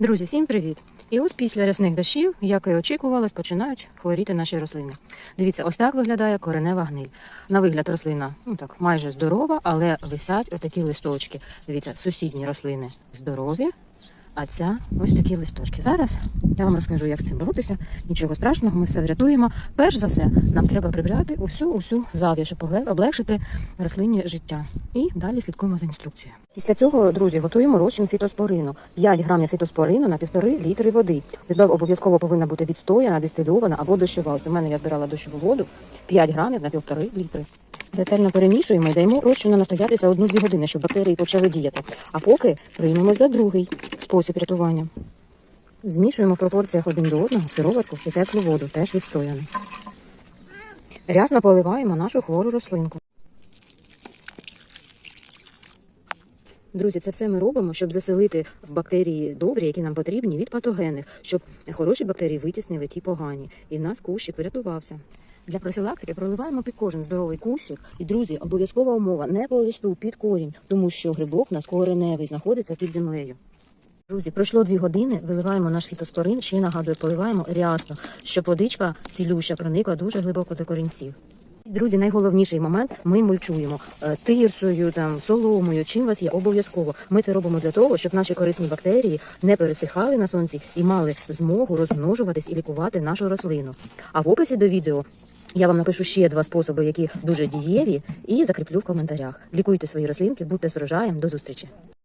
Друзі, всім привіт! І ось після рясних дощів, як і очікувалось, починають хворіти наші рослини. Дивіться, ось так виглядає коренева гниль. На вигляд рослина ну так майже здорова, але висять отакі листочки. Дивіться, сусідні рослини здорові, а ця ось такі листочки. Зараз я вам розкажу, як з цим боротися. Нічого страшного, ми все врятуємо. Перш за все, нам треба прибрати усю усю зав'язь, щоб облегшити рослинні життя. І далі слідкуємо за інструкцією. Після цього, друзі, готуємо розчин фітоспорину. 5 грамів фітоспорину на 1,5 літри води. Вода обов'язково повинна бути відстояна, дистильована або дощова. У мене я збирала дощову воду 5 грамів на 1,5 літри. Ретельно перемішуємо і даємо розчину настоятися 1-2 години, щоб бактерії почали діяти. А поки приймемо за другий спосіб рятування. Змішуємо в пропорціях один до одного сироватку і теплу воду, теж відстояну. Рясно поливаємо нашу хвору рослинку. Друзі, це все ми робимо, щоб заселити бактерії добрі, які нам потрібні, від патогенних, щоб хороші бактерії витіснили ті погані, і в нас кущик врятувався. Для профілактики проливаємо під кожен здоровий кущик. І, друзі, обов'язкова умова не по листу, під корінь, тому що грибок у нас кореневий знаходиться під землею. Друзі, пройшло дві години, виливаємо наш фітоспорин, ще нагадую, поливаємо рясно, щоб водичка цілюща проникла дуже глибоко до корінців. Друзі, найголовніший момент ми мульчуємо е, тирсою, там соломою. Чим у вас є обов'язково. Ми це робимо для того, щоб наші корисні бактерії не пересихали на сонці і мали змогу розмножуватись і лікувати нашу рослину. А в описі до відео я вам напишу ще два способи, які дуже дієві, і закріплю в коментарях. Лікуйте свої рослинки, будьте з врожаєм. До зустрічі.